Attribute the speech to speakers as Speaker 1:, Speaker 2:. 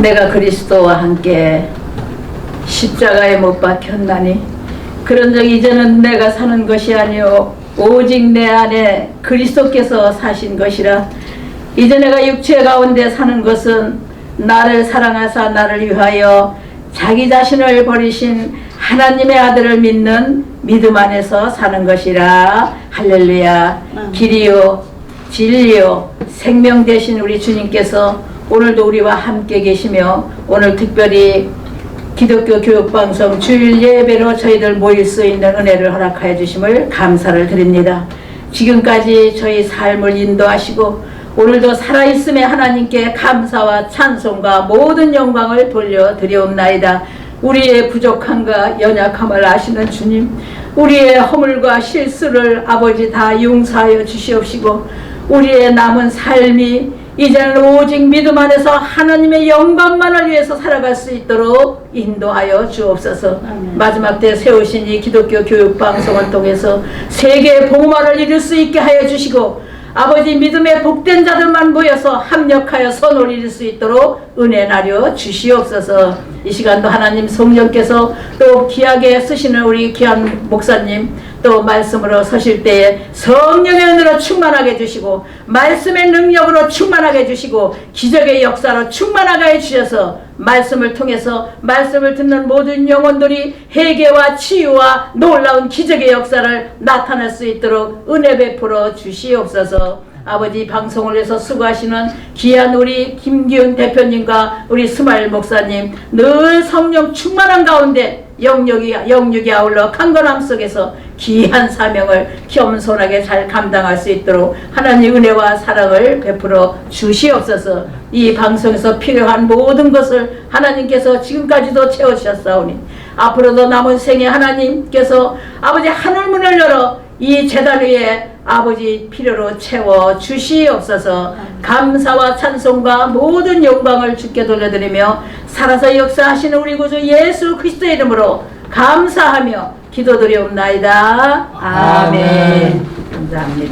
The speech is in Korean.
Speaker 1: 내가 그리스도와 함께 십자가에 못 박혔나니? 그런즉 이제는 내가 사는 것이 아니요 오직 내 안에 그리스도께서 사신 것이라. 이제 내가 육체 가운데 사는 것은 나를 사랑하사 나를 위하여 자기 자신을 버리신 하나님의 아들을 믿는 믿음 안에서 사는 것이라. 할렐루야. 길이요 진리요 생명 되신 우리 주님께서 오늘도 우리와 함께 계시며 오늘 특별히 기독교 교육방송 주일 예배로 저희들 모일 수 있는 은혜를 허락하여 주심을 감사를 드립니다. 지금까지 저희 삶을 인도하시고 오늘도 살아있음에 하나님께 감사와 찬송과 모든 영광을 돌려드리옵나이다. 우리의 부족함과 연약함을 아시는 주님, 우리의 허물과 실수를 아버지 다 용서하여 주시옵시고 우리의 남은 삶이 이제는 오직 믿음 안에서 하나님의 영광만을 위해서 살아갈 수 있도록 인도하여 주옵소서. 마지막 때 세우신 이 기독교 교육 방송을 통해서 세계 복음화를 이룰 수 있게 하여 주시고 아버지 믿음의 복된 자들만 모여서 합력하여 선을 이룰 수 있도록 은혜 나려 주시옵소서. 이 시간도 하나님 성령께서 또 귀하게 쓰시는 우리 귀한 목사님 또 말씀으로 서실 때에 성령의 은혜로 충만하게 해주시고 말씀의 능력으로 충만하게 해주시고 기적의 역사로 충만하게 해주셔서 말씀을 통해서 말씀을 듣는 모든 영혼들이 회개와 치유와 놀라운 기적의 역사를 나타낼 수 있도록 은혜 베풀어 주시옵소서. 아버지 방송을 해서 수고하시는 귀한 우리 김기훈 대표님과 우리 스마일 목사님 늘 성령 충만한 가운데 영육이 영육이 아울러 강건함 속에서 귀한 사명을 겸손하게 잘 감당할 수 있도록 하나님 은혜와 사랑을 베풀어 주시옵소서. 이 방송에서 필요한 모든 것을 하나님께서 지금까지도 채워 주셨사오니 앞으로도 남은 생에 하나님께서 아버지 하늘 문을 열어 이 재단 위에 아버지 필요로 채워 주시옵소서 감사와 찬송과 모든 영광을 주께 돌려드리며 살아서 역사하시는 우리 구주 예수 그리스도의 이름으로 감사하며 기도드리옵나이다. 아멘. 감사합니다